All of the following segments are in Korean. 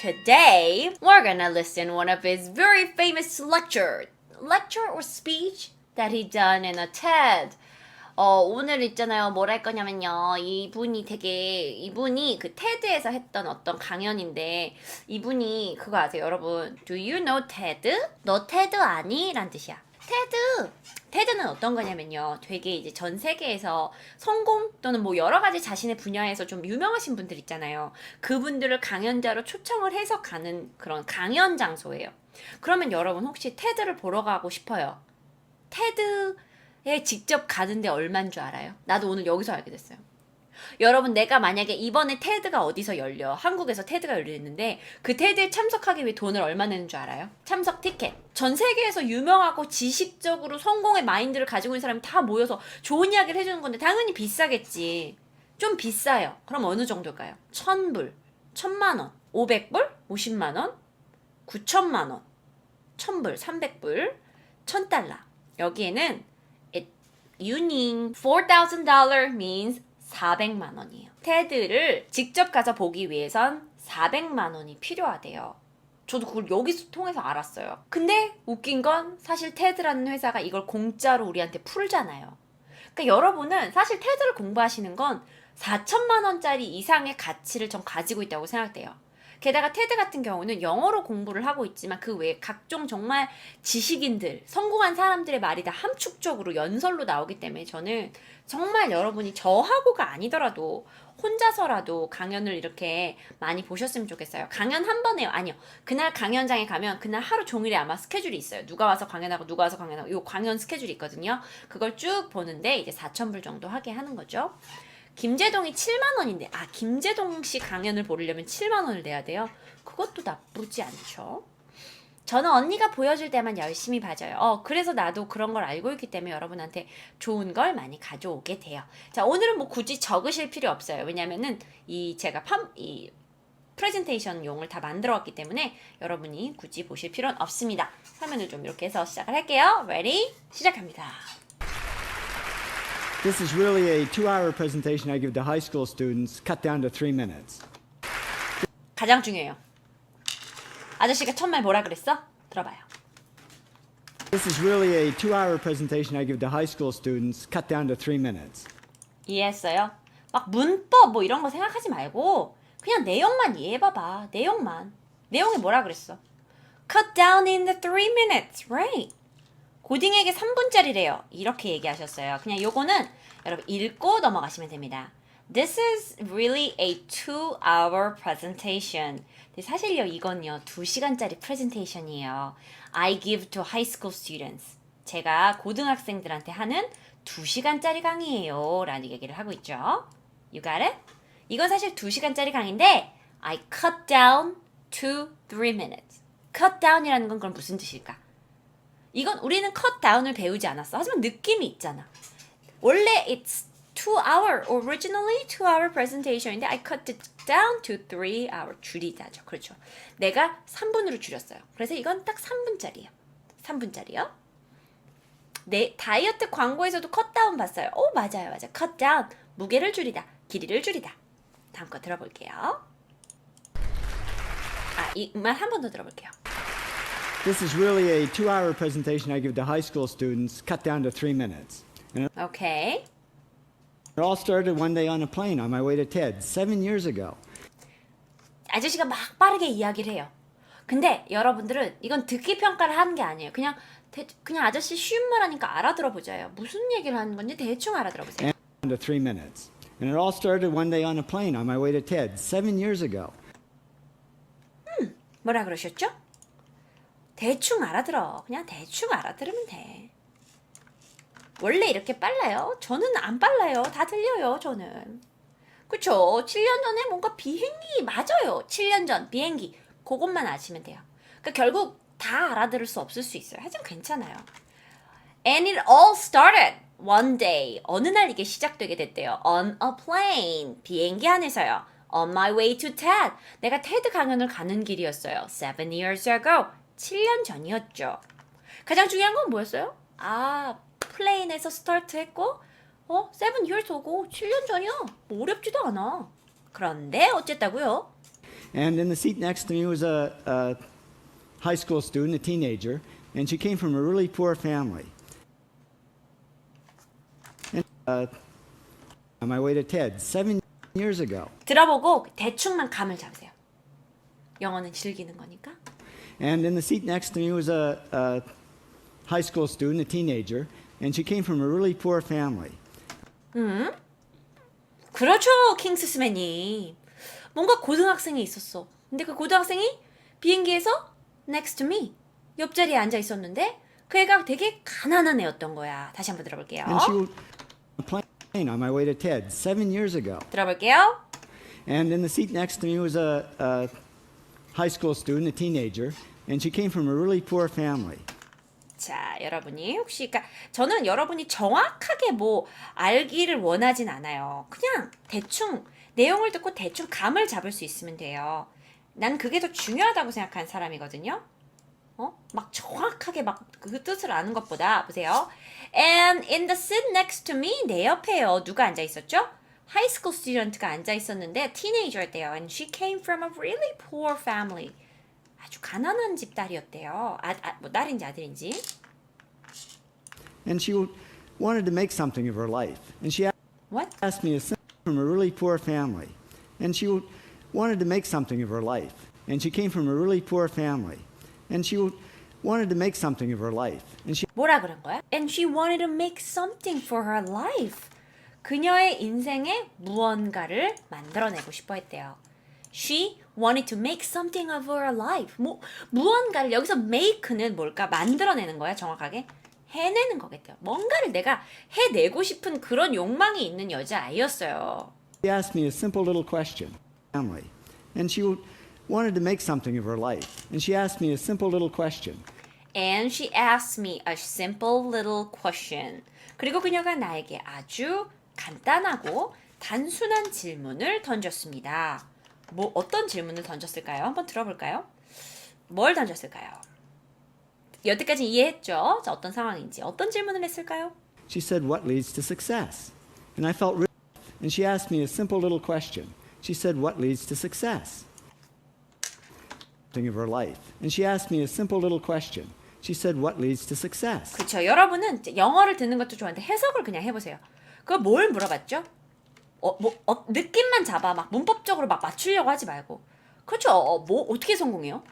Today, we're gonna listen one of his very famous lecture, lecture or speech that he done in a TED. 어, 오늘 있잖아요. 뭘 할 거냐면요. 이분이 되게, 이분이 그 테드에서 했던 어떤 강연인데, 이분이 그거 아세요, 여러분? Do you know TED? 너 테드 아니? 란 뜻이야. 테드! 테드는 어떤 거냐면요. 되게 이제 전 세계에서 성공 또는 뭐 여러 가지 자신의 분야에서 좀 유명하신 분들 있잖아요. 그분들을 강연자로 초청을 해서 가는 그런 강연 장소예요. 그러면 여러분 혹시 테드를 보러 가고 싶어요? 테드에 직접 가는데 얼마인 줄 알아요? 나도 오늘 여기서 알게 됐어요. 여러분 내가 만약에 이번에 테드가 어디서 열려? 한국에서 테드가 열리는데 그 테드에 참석하기 위해 돈을 얼마 내는 줄 알아요? 참석 티켓. 전 세계에서 유명하고 지식적으로 성공의 마인드를 가지고 있는 사람이 다 모여서 좋은 이야기를 해주는 건데 당연히 비싸겠지. 좀 비싸요. 그럼 어느 정도일까요? 천불 천만원 오백불 오십만원 구천만원 천불 삼백불 천달러. 여기에는 it, 유닝 $4,000 means 400만 원이에요. 테드를 직접 가서 보기 위해선 400만 원이 필요하대요. 저도 그걸 여기서 통해서 알았어요. 근데 웃긴 건 사실 테드라는 회사가 이걸 공짜로 우리한테 풀잖아요. 그러니까 여러분은 사실 테드를 공부하시는 건 4천만 원짜리 이상의 가치를 전 가지고 있다고 생각돼요. 게다가 테드 같은 경우는 영어로 공부를 하고 있지만 그 외에 각종 정말 지식인들, 성공한 사람들의 말이 다 함축적으로 연설로 나오기 때문에 저는 정말 여러분이 저하고가 아니더라도 혼자서라도 강연을 이렇게 많이 보셨으면 좋겠어요. 강연 한번 해요. 아니요. 그날 강연장에 가면 그날 하루 종일에 아마 스케줄이 있어요. 누가 와서 강연하고 누가 와서 강연하고 요 강연 스케줄이 있거든요. 그걸 쭉 보는데 이제 4,000불 정도 하게 하는 거죠. 김재동이 7만 원인데 아 김재동 씨 강연을 보려면 7만 원을 내야 돼요. 그것도 나쁘지 않죠. 저는 언니가 보여줄 때만 열심히 봐줘요. 어, 그래서 나도 그런 걸 알고 있기 때문에 여러분한테 좋은 걸 많이 가져오게 돼요. 자, 오늘은 뭐 굳이 적으실 필요 없어요. 왜냐면은 이 제가 팜, 이 프레젠테이션 용을 다 만들어 왔기 때문에 여러분이 굳이 보실 필요는 없습니다. 화면을 좀 이렇게 해서 시작을 할게요. Ready? 시작합니다. This is really a two hour presentation I give to high school students, cut down to three minutes. 가장 중요해요. 아저씨가 첫 말 뭐라 그랬어? 들어봐요. This is really a two hour presentation I give to high school students, cut down to three minutes. 이해했어요? 막 문법 뭐 이런 거 생각하지 말고 그냥 내용만 이해해봐봐. 내용만. 내용이 뭐라 그랬어? Cut down in the three minutes, right? 고딩에게 3분짜리래요. 이렇게 얘기하셨어요. 그냥 요거는 여러분 읽고 넘어가시면 됩니다. This is really a two-hour presentation. 사실요 이건요 2시간짜리 프레젠테이션이에요. I give to high school students. 제가 고등학생들한테 하는 2시간짜리 강의예요. 라는 얘기를 하고 있죠. You got it? 이건 사실 2시간짜리 강의인데 I cut down to 3 minutes. cut down이라는 건 그럼 무슨 뜻일까? 이건 우리는 cut down을 배우지 않았어. 하지만 느낌이 있잖아. 원래 it's two hour originally two hour presentation인데 I cut it down to three hour 줄이다죠. 그렇죠. 내가 3분으로 줄였어요. 그래서 이건 딱 3분짜리예요. 3분짜리요. 네, 다이어트 광고에서도 컷 다운 봤어요. 오, 맞아요. 맞아요. 컷 다운. 무게를 줄이다. 길이를 줄이다. 다음 거 들어볼게요. 아, 이 말 한 번 더 들어볼게요. This is really a two hour presentation I give to high school students, cut down to three minutes. And it all started one day on a plane on my way to TED, seven years ago. 아저씨가 막 빠르게 이야기를 해요. 근데 여러분들은 이건 듣기 평가를 하는 게 아니에요. 그냥 대, 그냥 아저씨 쉬운 말 하니까 알아들어 보자요. 무슨 얘기를 하는 건지 대충 알아들어 보세요. Down to three minutes. And it all started one day on a plane on my way to TED, seven years ago. 뭐라 그러셨죠? 대충 알아들어. 그냥 대충 알아들으면 돼. 원래 이렇게 빨라요? 저는 안 빨라요. 다 들려요, 저는. 그쵸? 7년 전에 뭔가 비행기, 맞아요. 7년 전 비행기. 그것만 아시면 돼요. 그러니까 결국 다 알아들을 수 없을 수 있어요. 하지만 괜찮아요. And it all started one day. 어느 날 이게 시작되게 됐대요. On a plane. 비행기 안에서요. On my way to TED. 내가 테드 강연을 가는 길이었어요. Seven years ago. 7년 전이었죠. 가장 중요한 건 뭐였어요? 아, 플레인에서 스타트 했고, 어, seven years 오고 7년 전이야. 뭐 어렵지도 않아. 그런데 어쨌다고요? And in the seat next to me was a, a high school student, a teenager, and she came from a really poor family. And uh, on my way to TED seven years ago. 들어보고 대충만 감을 잡으세요. 영어는 즐기는 거니까. And in the seat next to me was a, a high school student, a teenager, and she came from a really poor family. 그렇죠, 킹스스맨이. 뭔가 고등학생이 있었어. 근데 그 고등학생이 비행기에서 next to me 옆자리에 앉아 있었는데 그 애가 되게 가난한 애였던 거야. 다시 한번 들어볼게요. And she was on a plane on my way to TED seven years ago. 들어볼게요. And in the seat next to me was a, a high school student, a teenager, and she came from a really poor family. 자, 여러분이 혹시 그러니까 저는 여러분이 정확하게 뭐 알기를 원하진 않아요. 그냥 대충 내용을 듣고 대충 감을 잡을 수 있으면 돼요. 난 그게 더 중요하다고 생각하는 사람이거든요. 어? 막 정확하게 막 그 뜻을 아는 것보다 보세요. And in the seat next to me 내 옆에요. 누가 앉아 있었죠? high school student가 앉아 있었는데 teenager였대요. And she came from a really poor family. 아주 가난한 집 딸이었대요. 아, 아, 뭐 딸인지 아들인지. And she w- wanted to make something of her life. And she What? asked me to sing from a really poor family. And she w- wanted to make something of her life. And she came from a really poor family. And she w- wanted to make something of her life. And she 뭐라 그런 거야? And she wanted to make something for her life. 그녀의 인생에 무언가를 만들어내고 싶어 했대요. She wanted to make something of her life. 뭐 무언가를 여기서 make는 뭘까? 만들어내는 거야, 정확하게. 해내는 거겠대요. 뭔가를 내가 해내고 싶은 그런 욕망이 있는 여자아이였어요. asked me a simple little question. Family. And she wanted to make something of her life. And she asked me a simple little question. And she asked me a simple little question. 그리고 그녀가 나에게 아주 간단하고 단순한 질문을 던졌습니다. 뭐 어떤 질문을 던졌을까요? 한번 들어볼까요? 뭘 던졌을까요? 여태까지 이해했죠? 자, 어떤 상황인지. 어떤 질문을 했을까요? She said, What leads to success? And I felt really. And she asked me a simple little question. She said, What leads to success? Thing of her life. And she asked me a simple little question. She said, What leads to success? 그렇죠. 여러분은 영어를 듣는 것도 좋아하는데 해석을 그냥 해보세요. 그거 뭘 물어봤죠? 어, 뭐, 어, 느낌만 잡아. 막 문법적으로 막 맞추려고 하지 말고. 그렇죠. 어, 뭐, 어떻게 성공해요?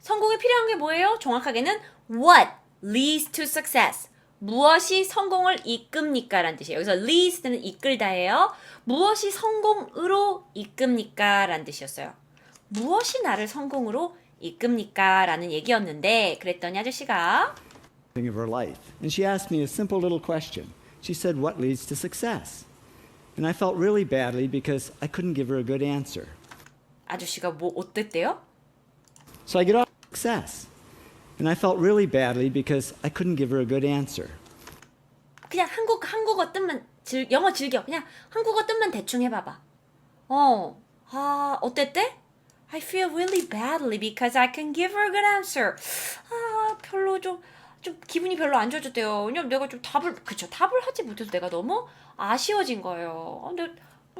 성공에 필요한 게 뭐예요? 정확하게는 what leads to success. 무엇이 성공을 이끕니까? 라는 뜻이에요. 여기서 leads는 이끌다예요. 무엇이 성공으로 이끕니까? 라는 뜻이었어요. 무엇이 나를 성공으로 이끕니까? 라는 얘기였는데, 그랬더니 아저씨가 of her life. And she asked me a simple little question. She said, What leads to success? And I felt really badly because I couldn't give her a good answer. 아저씨가 뭐 어땠대요? So I get off success. And I felt really badly because I couldn't give her a good answer. 그냥 한국 한국어 뜻만 즐, 영어 즐겨. 그냥 한국어 뜻만 대충 해봐봐. 어, 아 어땠대? I feel really badly because I can give her a good answer. 아 별로 좀. 좀 기분이 별로 안 좋아졌대요. 왜냐면 내가 좀 답을 그쵸 답을 하지 못해서 내가 너무 아쉬워진 거예요. 아, 근데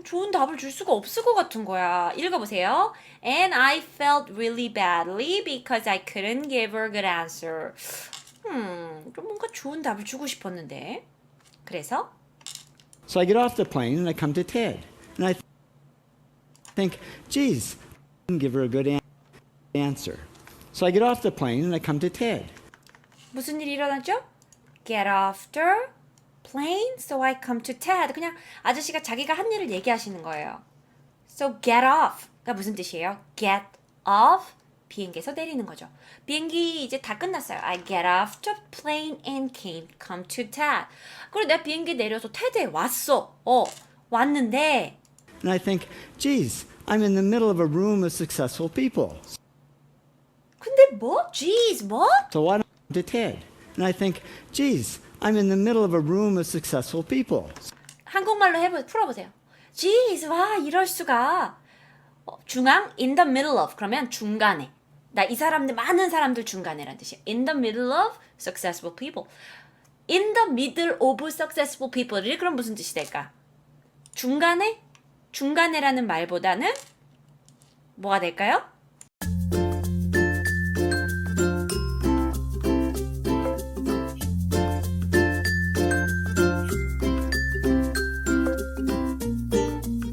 좋은 답을 줄 수가 없을 것 같은 거야. 읽어보세요. And I felt really badly because I couldn't give her good answer. 음, 좀 뭔가 좋은 답을 주고 싶었는데. 그래서 So I get off the plane and I come to Ted. And I th- think, geez, I didn't give her a good an- answer. So I get off the plane and I come to Ted. 무슨 일이 일어났죠? Get the plane, so I come to Ted. 그냥 아저씨가 자기가 한 일을 얘기하시는 거예요. So get off가 무슨 뜻이에요? Get off 비행기에서 내리는 거죠. 비행기 이제 다 끝났어요. I get off the plane and came come to Ted. 그리고 내가 비행기 내려서 테드에 왔어. 어 왔는데 And I think, geez, I'm in the middle of a room of successful people. 근데 뭐? Jeez 뭐? So why don't Ted? And I think, geez, I'm in the middle of a room of successful people. 한국말로 해보 풀어보세요. Jeez, 와 이럴 수가. 어, 중앙 in the middle of 그러면 중간에. 나 이 사람들 많은 사람들 중간에란 뜻이야. In the middle of successful people. In the middle of successful people이 그럼 무슨 뜻이 될까? 중간에 중간에라는 말보다는 뭐가 될까요?